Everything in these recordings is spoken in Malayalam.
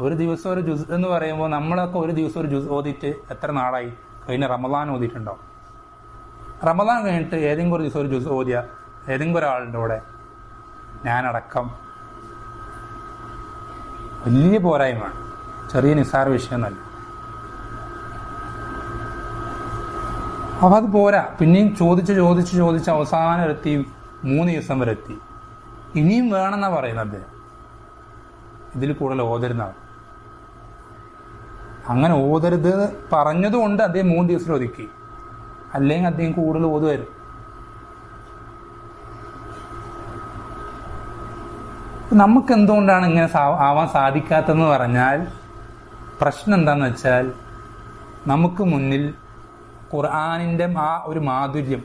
ഒരു ദിവസം ഒരു ജുസ് എന്ന് പറയുമ്പോൾ നമ്മളൊക്കെ ഒരു ദിവസം ഒരു ജുസ് ഓതിയിട്ട് എത്ര നാളായി? കഴിഞ്ഞ റമദാൻ ഓതിയിട്ടുണ്ടോ? റമദാൻ കഴിഞ്ഞിട്ട് ഏതെങ്കിലും ഒരു ദിവസം ഒരു ജുസ് ഓതിയ? ഏതെങ്കിലും ഒരാളുടെ കൂടെ? ഞാനടക്കം. വലിയ പോരായ്മ ചെറിയ നിസ്സാര വിഷയമൊന്നുമല്ല. അപ്പം അത് പോരാ. പിന്നെയും ചോദിച്ച് ചോദിച്ച് ചോദിച്ച് അവസാനം എത്തി മൂന്ന് ദിവസം വരെ എത്തി. ഇനിയും വേണമെന്നാ പറയുന്നത്. ഇതിൽ കൂടുതൽ ഓതരുന്നാണ് അങ്ങനെ ഓതരുത് പറഞ്ഞതുകൊണ്ട് അദ്ദേഹം മൂന്ന് ദിവസം ഒതുക്കി. അല്ലെങ്കിൽ അദ്ദേഹം കൂടുതൽ ഓതുവരും നമുക്ക് എന്തുകൊണ്ടാണ് ഇങ്ങനെ ആവാൻ സാധിക്കാത്തതെന്ന് പറഞ്ഞാൽ പ്രശ്നം എന്താന്ന് വെച്ചാൽ നമുക്ക് മുന്നിൽ ഖുർആാനിന്റെ ആ ഒരു മാധുര്യം.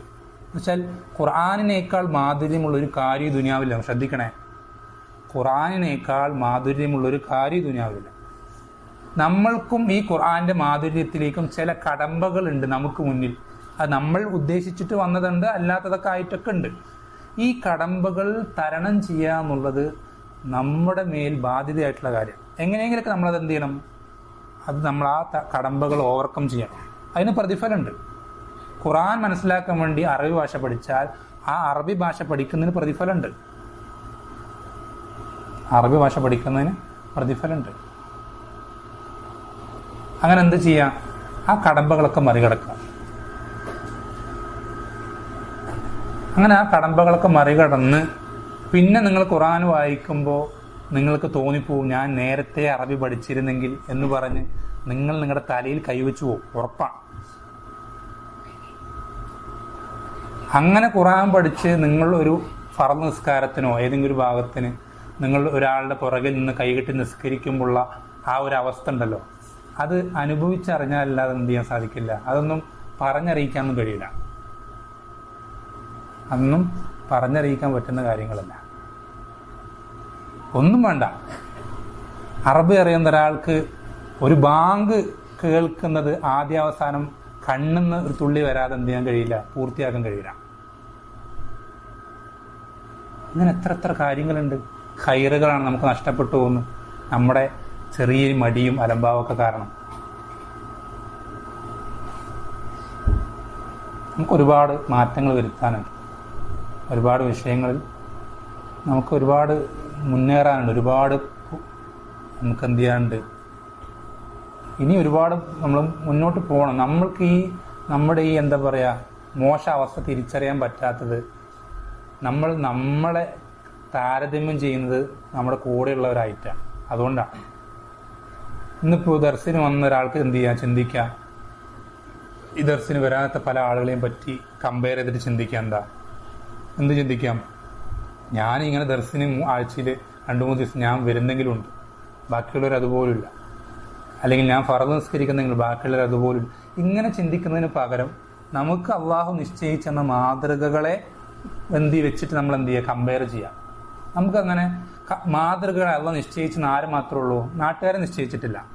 വെച്ചാൽ ഖുർആാനിനേക്കാൾ മാധുര്യമുള്ള ഒരു കാര്യ ദുനിയാവില്ല. ശ്രദ്ധിക്കണേ. ഖുർആാനിനേക്കാൾ മാധുര്യമുള്ള ഒരു കാര്യ ദുനിയാവില്ല. നമ്മൾക്കും ഈ ഖുർആന്റെ മാധുര്യത്തിലേക്കും ചില കടമ്പകളുണ്ട് നമുക്ക് മുന്നിൽ. അത് നമ്മൾ ഉദ്ദേശിച്ചിട്ട് വന്നതുണ്ട് അല്ലാത്തതൊക്കെ ആയിട്ടൊക്കെ ഉണ്ട്. ഈ കടമ്പകൾ തരണം ചെയ്യുക എന്നുള്ളത് നമ്മുടെ മേൽ ബാധ്യതയായിട്ടുള്ള കാര്യം. എങ്ങനെയെങ്കിലൊക്കെ നമ്മളത് എന്ത് ചെയ്യണം? അത് നമ്മൾ ആ കടമ്പകൾ ഓവർകം ചെയ്യണം. അതിന് പ്രതിഫലമുണ്ട്. ഖുറാൻ മനസ്സിലാക്കാൻ വേണ്ടി അറബി ഭാഷ പഠിച്ചാൽ ആ അറബി ഭാഷ പഠിക്കുന്നതിന് പ്രതിഫലമുണ്ട്. അറബി ഭാഷ പഠിക്കുന്നതിന് പ്രതിഫലമുണ്ട്. അങ്ങനെ എന്ത് ചെയ്യാം? ആ കടമ്പകളൊക്കെ മറികടക്കുക. അങ്ങനെ ആ കടമ്പകളൊക്കെ മറികടന്ന് പിന്നെ നിങ്ങൾ ഖുറാൻ വായിക്കുമ്പോൾ നിങ്ങൾക്ക് തോന്നിപ്പോവും ഞാൻ നേരത്തെ അറബി പഠിച്ചിരുന്നെങ്കിൽ എന്ന് പറഞ്ഞ് നിങ്ങൾ നിങ്ങളുടെ തലയിൽ കൈവച്ചു പോകും ഉറപ്പാണ്. അങ്ങനെ ഖുറാൻ പഠിച്ച് നിങ്ങൾ ഒരു ഫറ നിസ്കാരത്തിനോ ഏതെങ്കിലും ഒരു ഭാഗത്തിന് നിങ്ങൾ ഒരാളുടെ പുറകിൽ നിന്ന് കൈകെട്ടി നിസ്കരിക്കുമ്പോഴുള്ള ആ ഒരു അവസ്ഥ ഉണ്ടല്ലോ. അത് അനുഭവിച്ചറിഞ്ഞാലല്ലാതെ എന്ത് ചെയ്യാൻ സാധിക്കില്ല. അതൊന്നും പറഞ്ഞറിയിക്കാനൊന്നും കഴിയില്ല. അതൊന്നും പറഞ്ഞറിയിക്കാൻ പറ്റുന്ന കാര്യങ്ങളല്ല. ഒന്നും വേണ്ട. അറബി അറിയുന്ന ഒരാൾക്ക് ഒരു ബാങ്ക് കേൾക്കുന്നത് ആദ്യാവസാനം കണ്ണെന്ന് ഒരു തുള്ളി വരാതെ എന്ത് ചെയ്യാൻ കഴിയില്ല പൂർത്തിയാക്കാൻ കഴിയില്ല. അങ്ങനെ എത്ര എത്ര കാര്യങ്ങളുണ്ട്. ഹൈറുകളാണ് നമുക്ക് നഷ്ടപ്പെട്ടു പോകുന്നത്. നമ്മുടെ ചെറിയ മടിയും അലംഭാവമൊക്കെ കാരണം. നമുക്ക് ഒരുപാട് മാറ്റങ്ങൾ വരുത്താനുണ്ട്. ഒരുപാട് വിഷയങ്ങളിൽ നമുക്ക് ഒരുപാട് മുന്നേറാനുണ്ട്. ഒരുപാട് നമുക്ക് എന്ത് ചെയ്യാനുണ്ട് ഇനി ഒരുപാട് നമ്മൾ മുന്നോട്ട് പോകണം. നമ്മൾക്ക് ഈ നമ്മുടെ ഈ എന്താ പറയുക മോശ അവസ്ഥ തിരിച്ചറിയാൻ പറ്റാത്തത് നമ്മൾ നമ്മളെ താരതമ്യം ചെയ്യുന്നത് നമ്മുടെ കൂടെയുള്ളവരായിട്ടാണ്. അതുകൊണ്ടാണ്. ഇന്നിപ്പോൾ ദർശനം വന്ന ഒരാൾക്ക് എന്ത് ചെയ്യാം? ചിന്തിക്കാം. ഈ ദർശനം വരാത്ത പല ആളുകളെയും പറ്റി കമ്പയർ ചെയ്തിട്ട് ചിന്തിക്കാം എന്താ? എന്ത് ചിന്തിക്കാം? ഞാൻ ഇങ്ങനെ ദർശനം ആഴ്ചയിൽ രണ്ടു മൂന്ന് ദിവസം ഞാൻ വരുന്നെങ്കിലും ഉണ്ട് ബാക്കിയുള്ളവർ അതുപോലില്ല അല്ലെങ്കിൽ ഞാൻ ഫറദ് നിസ്കരിക്കുന്നെങ്കിൽ ബാക്കിയുള്ളവർ അതുപോലില്ല ഇങ്ങനെ ചിന്തിക്കുന്നതിന് പകരം നമുക്ക് അള്ളാഹു നിശ്ചയിച്ചെന്ന മാതൃകകളെ എന്തി വെച്ചിട്ട് നമ്മൾ എന്ത് ചെയ്യുക കമ്പയർ ചെയ്യാം. നമുക്കങ്ങനെ ക- അല്ല നിശ്ചയിച്ചെന്ന് ആര് മാത്രമേ ഉള്ളൂ. നാട്ടുകാരെ നിശ്ചയിച്ചിട്ടില്ല.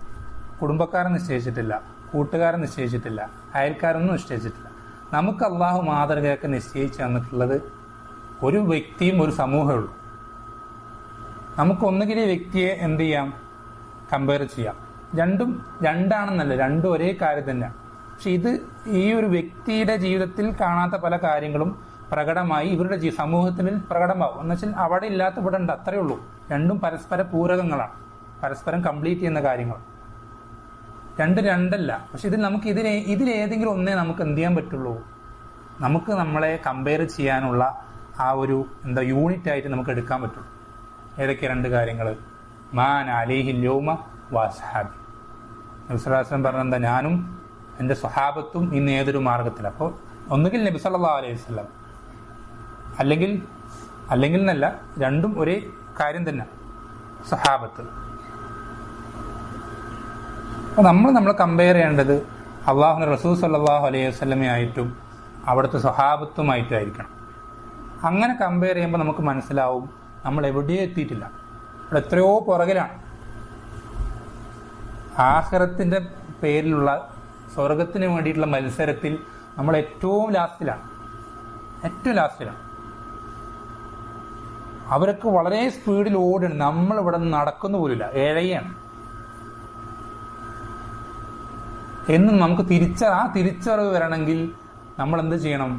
കുടുംബക്കാരെ നിശ്ചയിച്ചിട്ടില്ല. കൂട്ടുകാരെ നിശ്ചയിച്ചിട്ടില്ല. അയൽക്കാരൊന്നും നിശ്ചയിച്ചിട്ടില്ല. നമുക്ക് അള്ളാഹു മാതൃകയൊക്കെ നിശ്ചയിച്ചു തന്നിട്ടുള്ളത് ഒരു വ്യക്തിയും ഒരു സമൂഹമേ ഉള്ളൂ. നമുക്ക് ഒന്നുകിൽ ഈ വ്യക്തിയെ എന്ത് ചെയ്യാം? കമ്പയർ ചെയ്യാം. രണ്ടും രണ്ടാണെന്നല്ല രണ്ടും ഒരേ കാര്യം തന്നെയാണ്. പക്ഷെ ഇത് ഈ ഒരു വ്യക്തിയുടെ ജീവിതത്തിൽ കാണാത്ത പല കാര്യങ്ങളും പ്രകടമായി ഇവരുടെ സമൂഹത്തിൽ പ്രകടമാവും. എന്ന് വെച്ചാൽ അവിടെ ഇല്ലാത്ത ഇവിടെ ഉണ്ട് അത്രയേ ഉള്ളൂ. രണ്ടും പരസ്പര പൂരകങ്ങളാണ്. പരസ്പരം കംപ്ലീറ്റ് ചെയ്യുന്ന കാര്യങ്ങൾ. രണ്ട് രണ്ടല്ല. പക്ഷെ ഇതിൽ നമുക്ക് ഇതിനെ ഇതിലേതെങ്കിലും ഒന്നേ നമുക്ക് എന്ത് ചെയ്യാൻ പറ്റുള്ളൂ? നമുക്ക് നമ്മളെ കമ്പയർ ചെയ്യാനുള്ള ആ ഒരു എന്താ യൂണിറ്റ് ആയിട്ട് നമുക്ക് എടുക്കാൻ പറ്റുള്ളൂ ഏതൊക്കെ രണ്ട് കാര്യങ്ങൾ? മാൻ അലിഹി ലോമ വാസഹാബി നബിസ്വലാസ്ലം പറഞ്ഞ എന്താ? ഞാനും എന്റെ സ്വഹാബത്തും ഇന്ന് ഏതൊരു മാർഗത്തിൽ അപ്പോൾ ഒന്നുകിൽ നബി സല്ലാ അലൈഹി വസ്ലം അല്ലെങ്കിൽ അല്ലെങ്കിൽ എന്നല്ല രണ്ടും ഒരേ കാര്യം തന്നെ. സഹാബത്ത്. അപ്പോൾ നമ്മൾ നമ്മൾ കമ്പയർ ചെയ്യേണ്ടത് അള്ളാഹു റസൂൽ സല്ലാഹു അലൈഹി വസ്ലമയായിട്ടും അവിടുത്തെ സഹാബത്തുമായിട്ടായിരിക്കണം. അങ്ങനെ കമ്പയർ ചെയ്യുമ്പോൾ നമുക്ക് മനസ്സിലാവും നമ്മൾ എവിടെയോ എത്തിയിട്ടില്ല. ഇവിടെ എത്രയോ പുറകിലാണ്. ആഹ്റത്തിന്റെ പേരിലുള്ള സ്വർഗത്തിന് വേണ്ടിയിട്ടുള്ള മത്സരത്തിൽ നമ്മൾ ഏറ്റവും ലാസ്റ്റിലാണ് ഏറ്റവും ലാസ്റ്റിലാണ് അവരൊക്കെ വളരെ സ്പീഡിൽ ഓടുകയാണ് നമ്മൾ ഇവിടെ നടക്കുന്ന പോലില്ല. ഏഴയാണ് എന്നും നമുക്ക് തിരിച്ച ആ തിരിച്ചറിവ് വരണമെങ്കിൽ നമ്മൾ എന്ത് ചെയ്യണം?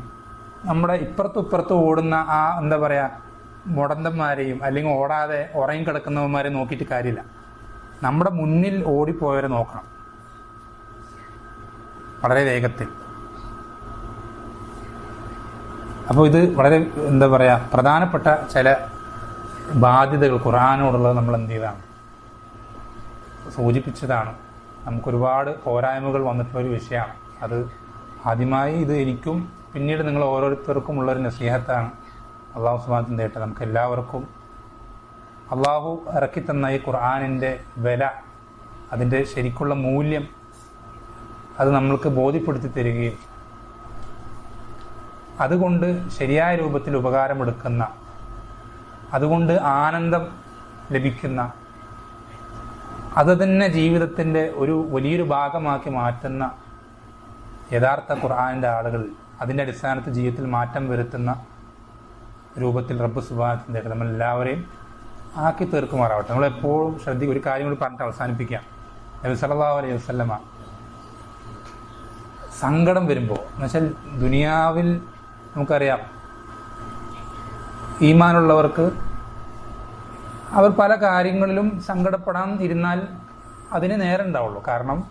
നമ്മുടെ ഇപ്പുറത്തും ഇപ്പുറത്തും ഓടുന്ന ആ എന്താ പറയാ മുടന്തന്മാരെയും അല്ലെങ്കിൽ ഓടാതെ ഉറങ്ങി കിടക്കുന്നവന്മാരെ നോക്കിയിട്ട് കാര്യമില്ല. നമ്മുടെ മുന്നിൽ ഓടിപ്പോയവരെ നോക്കണം. വളരെ വേഗത്തിൽ. അപ്പോൾ ഇത് വളരെ എന്താ പറയുക പ്രധാനപ്പെട്ട ചില ബാധ്യതകൾ ഖുറാനോടുള്ളത് നമ്മൾ എന്ത് ചെയ്താണ്? സൂചിപ്പിച്ചതാണ്. നമുക്കൊരുപാട് പോരായ്മകൾ വന്നിട്ടുള്ള ഒരു വിഷയമാണ്. അത് ആദ്യമായി ഇത് എനിക്കും പിന്നീട് നിങ്ങൾ ഓരോരുത്തർക്കും ഉള്ളൊരു നസീഹത്താണ്. അള്ളാഹു സുബാനത്തിന്റെ ഏട്ട നമുക്ക് എല്ലാവർക്കും അള്ളാഹു ഇറക്കി തന്ന ഈ ഖുർആാനിന്റെ വില അതിന്റെ ശരിക്കുള്ള മൂല്യം അത് നമ്മൾക്ക് ബോധ്യപ്പെടുത്തി തരികയും അതുകൊണ്ട് ശരിയായ രൂപത്തിൽ ഉപകാരമെടുക്കുന്ന അതുകൊണ്ട് ആനന്ദം ലഭിക്കുന്ന അത് തന്നെ ജീവിതത്തിന്റെ ഒരു വലിയൊരു ഭാഗമാക്കി മാറ്റുന്ന യഥാർത്ഥ ഖുർആാനിന്റെ ആളുകൾ അതിന്റെ അടിസ്ഥാനത്തിൽ ജീവിതത്തിൽ മാറ്റം വരുത്തുന്ന രൂപത്തിൽ റബ്ബ് സുബാനത്തിന്റെ നമ്മൾ എല്ലാവരെയും ആക്കി തീർക്കുമാറാവട്ടെ. നമ്മൾ എപ്പോഴും ശ്രദ്ധി ഒരു കാര്യം കൂടി പറഞ്ഞിട്ട് അവസാനിപ്പിക്കാം. നബി സല്ലല്ലാഹു അലൈഹി വസല്ലമ സങ്കടം വരുമ്പോൾ എന്നുവെച്ചാൽ ദുനിയാവിൽ നമുക്കറിയാം ഈമാനുള്ളവർക്ക് അവർ പല കാര്യങ്ങളിലും സങ്കടപ്പെടാൻ ഇരുന്നാൽ അതിന് നേരം ഉണ്ടാവുള്ളൂ. കാരണം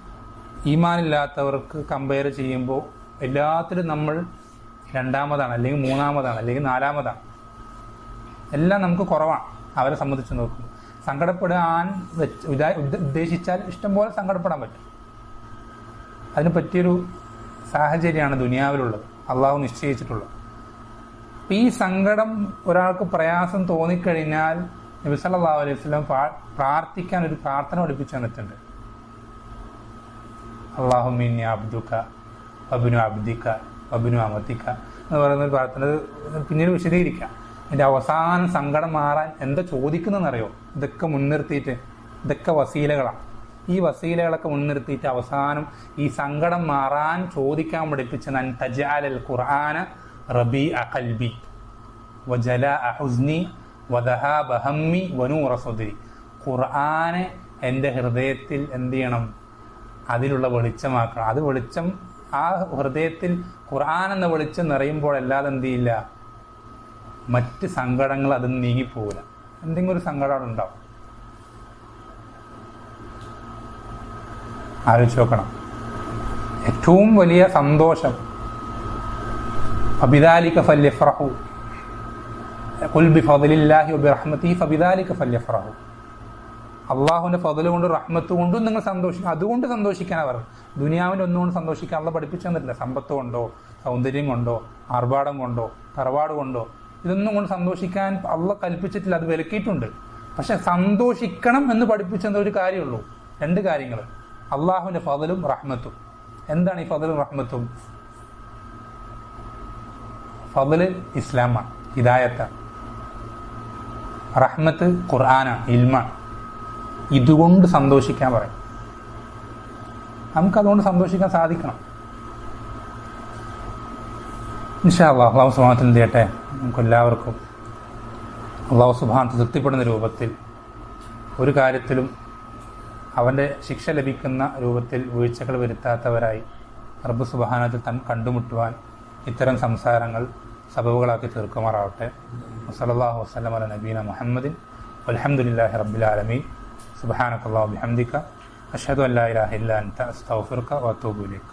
ഈമാനില്ലാത്തവർക്ക് കമ്പയർ ചെയ്യുമ്പോൾ എല്ലാത്തിലും നമ്മൾ രണ്ടാമതാണ് അല്ലെങ്കിൽ മൂന്നാമതാണ് അല്ലെങ്കിൽ നാലാമതാണ്. എല്ലാം നമുക്ക് കുറവാണ് അവരെ സംബന്ധിച്ച് നോക്കും സങ്കടപ്പെടാൻ ഉദ്ദേശിച്ചാൽ ഇഷ്ടംപോലെ സങ്കടപ്പെടാൻ പറ്റും. അതിന് പറ്റിയൊരു സാഹചര്യമാണ് ദുനിയാവിലുള്ളത്. അള്ളാഹു നിശ്ചയിച്ചിട്ടുള്ളത്. ഈ സങ്കടം ഒരാൾക്ക് പ്രയാസം തോന്നിക്കഴിഞ്ഞാൽ നബി സല്ലല്ലാഹു അലൈഹി വസല്ലം പ്രാർത്ഥിക്കാൻ ഒരു പ്രാർത്ഥന പഠിപ്പിച്ചു തന്നിട്ടുണ്ട്. അള്ളാഹു മിന്നി അബ്ദുക്ക അബിനു അബ്ദിക്ക അബിനു അമത്തിക്ക എന്ന് പറയുന്ന ഒരു പ്രാർത്ഥന. പിന്നീട് വിശദീകരിക്കാം. എന്റെ അവസാന സങ്കടം മാറാൻ എന്താ ചോദിക്കുന്നതെന്നറിയോ? ഇതൊക്കെ മുൻനിർത്തിയിട്ട് ഇതൊക്കെ വസീലകളാണ്. ഈ വസീലകളൊക്കെ മുൻനിർത്തിയിട്ട് അവസാനം ഈ സങ്കടം മാറാൻ ചോദിക്കാൻ പഠിപ്പിച്ച നൻ തജാലൽ ഖുർആന റബി അഖൽബി വജല അഹുസ്നി വദഹാബ് ഹമ്മി വനൂറ സുദരി. ഖുർആനെ എന്റെ ഹൃദയത്തിൽ എന്ത് ചെയ്യണം? അതിലുള്ള വെളിച്ചമാക്കണം. അത് വെളിച്ചം ആ ഹൃദയത്തിൽ ഖുർആൻ എന്ന വെളിച്ചം നിറയുമ്പോൾ അല്ലാതെ എന്ത് ചെയ്യില്ല? മറ്റ് സങ്കടങ്ങൾ അത് നീങ്ങിപ്പോവില്ല എന്തെങ്കിലും ഒരു സങ്കടം അവിടെ ഉണ്ടാവും. ആലോചിച്ച് നോക്കണം. ഏറ്റവും വലിയ സന്തോഷം ഫബിദാലിക ഫല്യഫ്രഹു കുൽബി ഫതിലില്ലാഹി റഹ്മത്തി ഫബിദാലിക ഫല്യഫ്രഹു അള്ളാഹുവിന്റെ ഫതൽ കൊണ്ട് റഹ്മത്ത് കൊണ്ടും നിങ്ങൾ സന്തോഷിക്കും അതുകൊണ്ട് സന്തോഷിക്കാൻ അവർ ദുനിയാവിന്റെ ഒന്നുകൊണ്ട് സന്തോഷിക്കാൻ അള്ള പഠിപ്പിച്ചു തന്നിട്ടില്ല. സമ്പത്ത് കൊണ്ടോ സൗന്ദര്യം കൊണ്ടോ ആർഭാടം കൊണ്ടോ തറവാട് കൊണ്ടോ ഇതൊന്നും കൊണ്ട് സന്തോഷിക്കാൻ അള്ള കൽപ്പിച്ചിട്ടില്ല അത് വിലക്കിയിട്ടുണ്ട്. പക്ഷെ സന്തോഷിക്കണം എന്ന് പഠിപ്പിച്ചെന്ന ഒരു കാര്യമുള്ളൂ. രണ്ട് കാര്യങ്ങൾ അള്ളാഹുവിന്റെ ഫതലും റഹ്മത്തും. എന്താണ് ഈ ഫതലും റഹ്മത്തും? ഫضൽ ഇസ്ലാമാണ് ഹിദായത്താണ് റഹ്മത്ത് ഖുർആനാണ് ഇൽമാണ് ഇതുകൊണ്ട് സന്തോഷിക്കാൻ പറയും. നമുക്കതുകൊണ്ട് സന്തോഷിക്കാൻ സാധിക്കണം. ഇൻഷാ അള്ളാഹ് അള്ളാഹു സുബാനത്തിൽ ചെയ്യട്ടെ. നമുക്ക് എല്ലാവർക്കും അള്ളാഹു സുബാനത്ത് തൃപ്തിപ്പെടുന്ന രൂപത്തിൽ ഒരു കാര്യത്തിലും അവന്റെ ശിക്ഷ ലഭിക്കുന്ന രൂപത്തിൽ വീഴ്ചകൾ വരുത്താത്തവരായി റബ്ബ് സുബാനത്തിൽ തൻ കണ്ടുമുട്ടുവാൻ ഇത്തരം സംസാരങ്ങൾ സബബുകളാക്കി തീർക്കുമാറാവട്ടെ വസലല്ലാഹു വസ്ലം അല നബീന മുഹമ്മദിൻ അലഹമുല്ലാഹി റബ്ബുലാലമീൻ സുബാനക്കല്ലാഹു ബിഹംദിക അഷ്ഹദു അല്ലാ ഇലാഹ ഇല്ല അൻത അസ്തഗ്ഫിറുക വഅതൂബു ഇലൈക്